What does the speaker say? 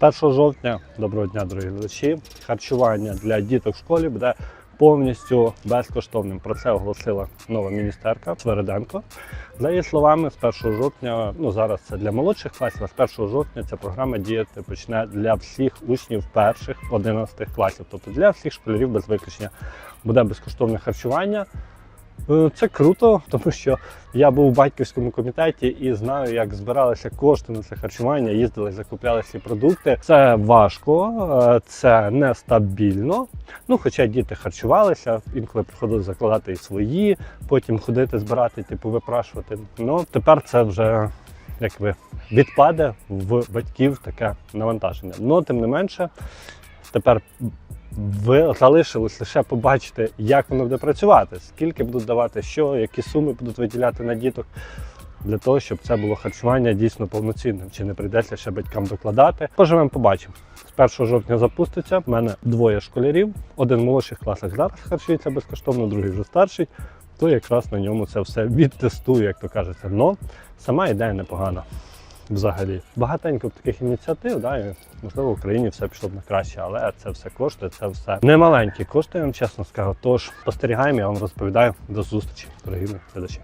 1 жовтня, доброго дня, дорогі глядачі. Харчування для діток в школі буде повністю безкоштовним. Про це оголосила нова міністерка Свериденко. За її словами, з 1 жовтня, ну зараз це для молодших класів, а з 1 жовтня ця програма діяти почне для всіх учнів перших 11 класів, тобто для всіх школярів без виключення буде безкоштовне харчування. Е, Це круто, тому що я був у батьківському комітеті і знаю, як збиралися кошти на це харчування, їздили, закупляли ці продукти. Це важко, е, це нестабільно. Ну, хоча діти харчувалися, інколи приходили закладати і свої, потім ходити, збирати, типу випрашувати. Ну тепер це вже якби відпаде в батьків таке навантаження. Ну, тим не менше, тепер ви залишилось лише побачити, як воно буде працювати, скільки будуть давати, що, які суми будуть виділяти на діток, для того, щоб це було харчування дійсно повноцінним. Чи не прийдеться ще батькам докладати. Поживемо, побачимо. З 1 жовтня запуститься. У мене двоє школярів. Один в молодших класах зараз харчується безкоштовно, другий вже старший. То якраз на ньому це все відтестую, як то кажеться. Но сама ідея непогана. Взагалі, багатенько таких ініціатив, да, і, можливо, в Україні все пішло б на краще, але це все коштує, це все немаленькі кошти, я вам чесно скажу. Тож спостерігаємо, я вам розповідаю. До зустрічі, дорогі глядачі.